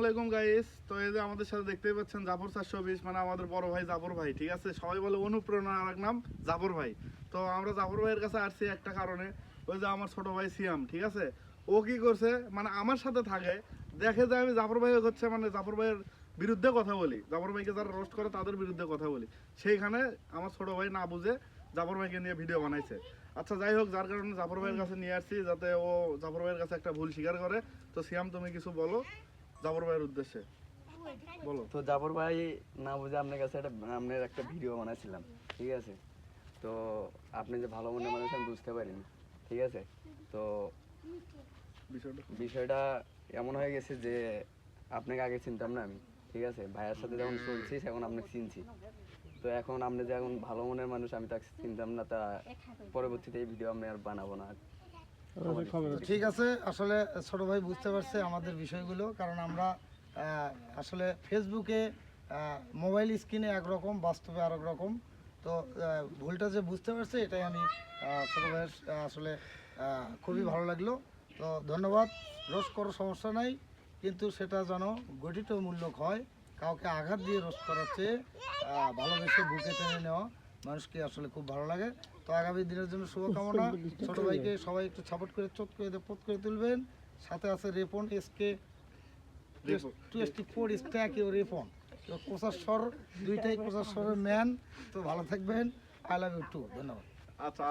আসসালামাইকুম গাইস তো এই যে আমাদের সাথে দেখতেই পাচ্ছেন জাফর চারশো বিশ মানে আমাদের বড় ভাই জাফর ভাই, ঠিক আছে? সবাই বলে অনুপ্রেরণা আর নাম জাফর ভাই। তো আমরা জাফর ভাইয়ের কাছে আসছি একটা কারণে, ওই যে আমার ছোট ভাই সিয়াম, ঠিক আছে? ও কি করছে মানে আমার সাথে থাকে, দেখে যে আমি জাফর ভাই হচ্ছে মানে জাফর ভাইয়ের বিরুদ্ধে কথা বলি। জাফর ভাইকে যারা রোস্ট করে, তাদের বিরুদ্ধে কথা বলি। সেইখানে আমার ছোট ভাই না বুঝে জাফর ভাইকে নিয়ে ভিডিও বানাইছে। আচ্ছা যাই হোক, যার কারণে জাফর ভাইয়ের কাছে নিয়ে আসছি, যাতে ও জাফর ভাইয়ের কাছে একটা ভুল স্বীকার করে। তো সিয়াম, তুমি কিছু বলো। জাফর ভাইয়ের উদ্দেশ্যে। বলো। তো জাফর ভাই না বুঝে আপনার কাছে একটা আপনার একটা ভিডিও বানাইছিলাম ঠিক আছে? তো আপনি যে ভালো মানুষ আমি বুঝতে পারিনি ঠিক আছে? তো বিষয়টা বিষয়টা এমন হয়ে গেছে যে আপনাকে আগে চিনতাম না আমি ঠিক আছে? ভাইয়ের সাথে যখন চলছি এখন আপনাকে চিনছি। তো এখন আপনি যে এখন ভালো মনের মানুষ আমি তাকে চিনতাম না তা পরবর্তীতে এই ভিডিও আমি আর বানাবো না। ঠিক আছে আসলে ছোট ভাই বুঝতে পারছে আমাদের বিষয়গুলো কারণ আমরা আসলে ফেসবুকে মোবাইল স্ক্রিনে একরকম বাস্তবে আরেক রকম তো ভুলটা যে বুঝতে পারছে এটাই আমি ছোট ভাইয়ের আসলে খুবই ভালো লাগল। তো ধন্যবাদ। রোজ করো সমস্যা নাই। কিন্তু সেটা যেন গঠিতমূলক হয় কাউকে আঘাত দিয়ে রোজ করার চেয়ে ভালোবেসে বুকে টেনে নেওয়া। মানুষকে আসলে খুব ভালো লাগে। তো আগামী দিনের জন্য শুভকামনা। ছোট ভাইকে সবাই একটু সাপোর্ট করে চোখ করে পোত করে তুলবেন। সাথে আছে রেপন এসকে কে টুয়েস্টি ফোর স্ট্যাক ইউ রেপন। তো স্বর দুইটাই কোষার ম্যান। তো ভালো থাকবেন। আই লাভ ইউ টু ধন্যবাদ। আচ্ছা